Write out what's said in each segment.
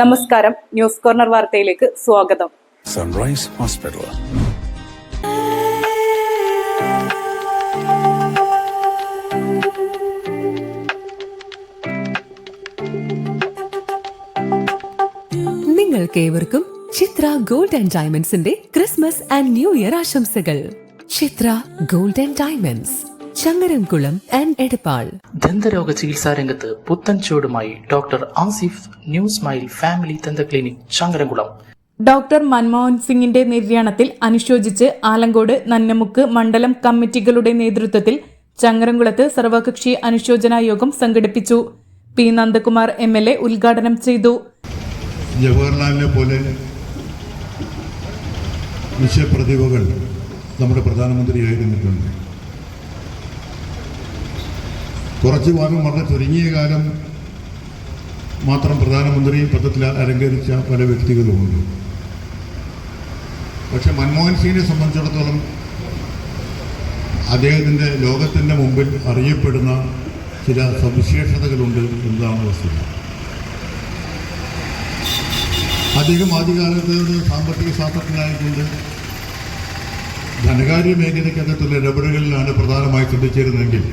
നമസ്കാരം. News corner വാർത്തയിലേക്ക് സ്വാഗതം. സൺറൈസ് ഹോസ്പിറ്റൽ നിങ്ങൾക്കേവർക്കും ചിത്ര ഗോൾഡ് ആൻഡ് ഡയമണ്ട്സിന്റെ ക്രിസ്മസ് ആൻഡ് ന്യൂ ഇയർ ആശംസകൾ. Chithra gold and diamonds Changaramkulam and Edappal. ദന്തരോഗ ചികിത്സാ രംഗത്ത് പുത്തൻ ചുവടുമായി doctor Asif new smile family ദന്ത ക്ലിനിക് ചങ്കരംകുളം ഡോക്ടർ മൻമോഹൻ സിംഗിന്റെ നിര്യാണത്തിൽ അനുശോചിച്ച് ആലങ്കോട് നന്നമുക്ക് മണ്ഡലം കമ്മിറ്റികളുടെ നേതൃത്വത്തിൽ ചങ്ങരംകുളത്ത് സർവകക്ഷി അനുശോചനാ യോഗം സംഘടിപ്പിച്ചു. P Nandakumar M L A ഉദ്ഘാടനം ചെയ്തു. ജവഹർലാലിനെ പോലെ നിശ്ചയപ്രതിഭകൾ നമ്മുടെ പ്രധാനമന്ത്രിയായിരുന്നിട്ടുണ്ട് കുറച്ച് ഭാഗം വളരെ ചുരുങ്ങിയ കാലം മാത്രം പ്രധാനമന്ത്രി പദത്തിൽ അലങ്കരിച്ച പല വ്യക്തികളുമുണ്ട്. പക്ഷെ മൻമോഹൻ സിംഗിനെ സംബന്ധിച്ചിടത്തോളം അദ്ദേഹത്തിന്റെ ലോകത്തിന്റെ മുമ്പിൽ അറിയപ്പെടുന്ന ചില സവിശേഷതകളുണ്ട് എന്നതാണ് വസ്തുത. അദ്ദേഹം ആദ്യകാലത്ത് സാമ്പത്തിക ശാസ്ത്രജ്ഞനായിട്ടുണ്ട്. ധനകാര്യ മേഖലയ്ക്കകത്തുള്ള ഇടപെടലുകളിലാണ് പ്രധാനമായി ശ്രദ്ധിച്ചിരുന്നെങ്കിൽ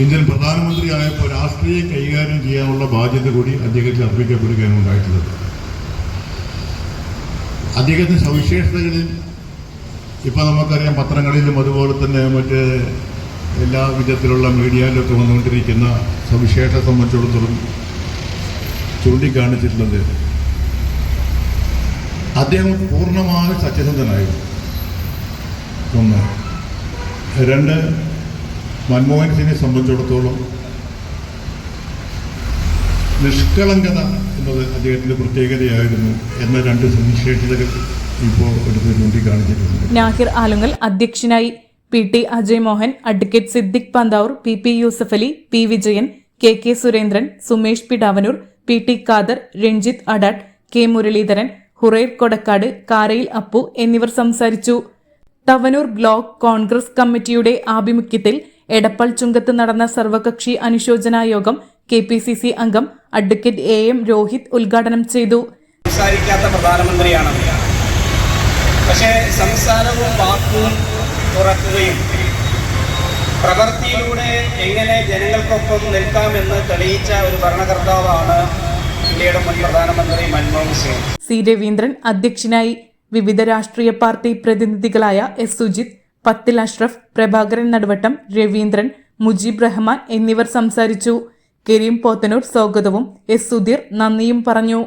ഇന്ത്യൻ പ്രധാനമന്ത്രിയായപ്പോൾ രാഷ്ട്രീയം കൈകാര്യം ചെയ്യാനുള്ള ബാധ്യത കൂടി അദ്ദേഹത്തിൽ അർപ്പിക്കപ്പെടുകയാണ് ഉണ്ടായിട്ടുള്ളത്. അദ്ദേഹത്തിന്റെ സവിശേഷതകളിൽ ഇപ്പം നമുക്കറിയാം പത്രങ്ങളിലും അതുപോലെ തന്നെ മറ്റ് എല്ലാ വിധത്തിലുള്ള മീഡിയയിലൊക്കെ വന്നുകൊണ്ടിരിക്കുന്ന സവിശേഷത സംബന്ധിച്ചിടത്തോളം ചൂണ്ടിക്കാണിച്ചിട്ടുള്ളത് അദ്ദേഹം പൂർണമായും സത്യസന്ധനായിരുന്നു. ഒന്ന്. രണ്ട് മൻമോഹൻ സിംഗിനെ സംബന്ധിച്ചിടത്തോളം നിഷ്കളങ്കത എന്നത് അദ്ദേഹത്തിന്റെ പ്രത്യേകതയായിരുന്നു എന്ന രണ്ട് സവിശേഷതകൾ ഇപ്പോൾ എടുത്ത് ചൂണ്ടിക്കാണിച്ചിട്ടുണ്ട്. നാഹിർ ആലുങ്ങൽ അധ്യക്ഷനായി P T Ajay Mohan advocate Siddique Panthavoor P P Yusuf Ali P Vijayan K K Surendran Sumesh P Davanur P T Khader Ranjith Adattu K Muraleedharan Hurair Kodakkad Karayil Appu എന്നിവർ സംസാരിച്ചു. തവനൂർ ബ്ലോക്ക് കോൺഗ്രസ് കമ്മിറ്റിയുടെ ആഭിമുഖ്യത്തിൽ എടപ്പൾ ചുങ്കത്ത് നടന്ന സർവകക്ഷി അനുശോചന യോഗം K P C C അംഗം advocate A M Rohit ഉദ്ഘാടനം ചെയ്തു. സംസാരിക്കാത്ത പ്രധാനമന്ത്രിയാണ് പക്ഷേ സംസാരവും വാക്കും തുറക്കുകയും പ്രവൃത്തിയിലൂടെ എങ്ങനെ ജനങ്ങൾക്കൊപ്പം നിൽക്കാമെന്ന് തെളിയിച്ച ഒരു ഭരണകർത്താവാണ് ഇന്ത്യയുടെ മുൻ പ്രധാനമന്ത്രി മൻമോഹൻ സിംഗ്. സി രവീന്ദ്രൻ അധ്യക്ഷനായി വിവിധ രാഷ്ട്രീയ പാർട്ടി പ്രതിനിധികളായ എസ് സുജിത് പത്തിൽ അഷ്റഫ് പ്രഭാകരൻ നടുവട്ടം രവീന്ദ്രൻ മുജീബ് റഹ്മാൻ എന്നിവർ സംസാരിച്ചു. കരീം പോത്തനൂർ സ്വാഗതവും എസ് സുധീർ നന്ദിയും പറഞ്ഞു.